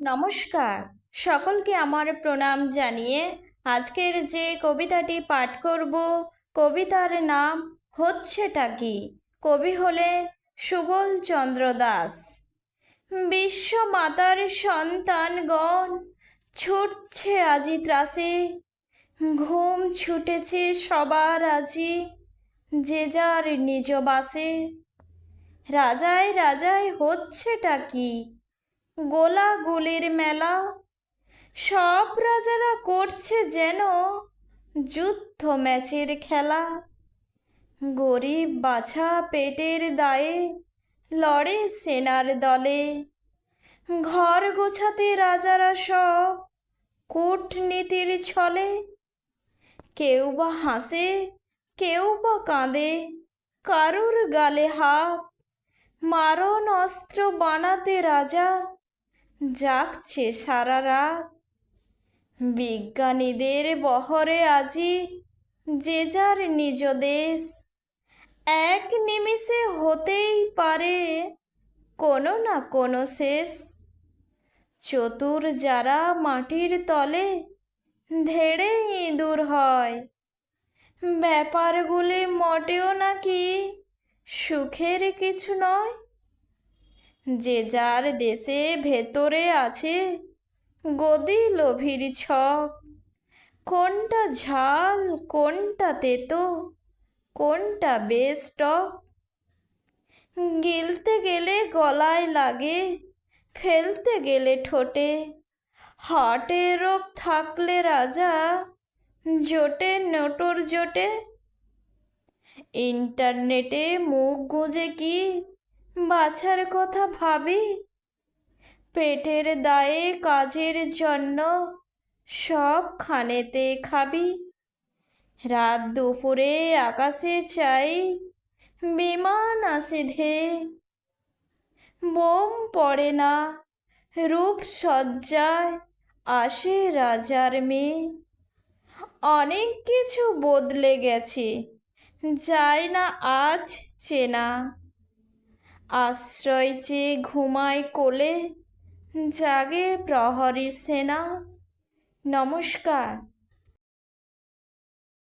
নমস্কার। সকলকে আমার প্রণাম জানিয়ে আজকের যে কবিতাটি পাঠ করব, কবিতার নাম হচ্ছেটা কি? কবি হলেন সুবল চন্দ্র দাস। বিশ্ব মাতার সন্তানগণ, ছুটছে আজি ত্রাসে। ঘুম ছুটেছে সবার আজি, যে যার নিজ বাসে। রাজায় রাজায়, হচ্ছেটা কি? গোলাগুলির মেলা। সব রাজারা করছে যেন যুদ্ধ ম্যাচের খেলা। গরিব বাছা পেটের দায়ে লড়ে সেনার দলে। ঘর গোছাতে রাজারা সব কূটনীতির ছলে। কেউ বা হাসে, কেউ বা কাঁদে, কারুর গালে হাত। মারণ অস্ত্র বানাতে রাজা জাগছে সারা রাত। বিজ্ঞানীদের বহরে আজি যে যার নিজ দেশ। এক নিমিষে হতেই পারে কোনো না কোনো শেষ। চতুর যারা মাটির তলে ধেড়ে ইঁদুর হয়, ব্যাপারগুলি মোটেও নাকি সুখের কিছু নয়? যে যার দেশে ভেতরে আছে গদি লোভির ছক। কোনটা ঝাল, কোনটা তেতো, কোনটা বেশ গিলতে গেলে গলায় লাগে, ফেলতে গেলে ঠোঁটে। হার্টে রোগ থাকলে রাজা, জোটে নোটর জোটে। ইন্টারনেটে মুখ গুঁজে কি বাছার কথা ভাবি। পেটের দায়ে, কাজের জন্য সব খানেতে খাবি। রাত দুপুরে আকাশে চাই, বিমান আসে ধে। বোম পড়ে না রূপ সজ্জায় আসে রাজার মেয়ে। অনেক কিছু বদলে গেছে, যায় না আজ চেনা। আশ্রয় চেয়ে ঘুমায় কোলে জাগে প্রহরী সেনা। নমস্কার।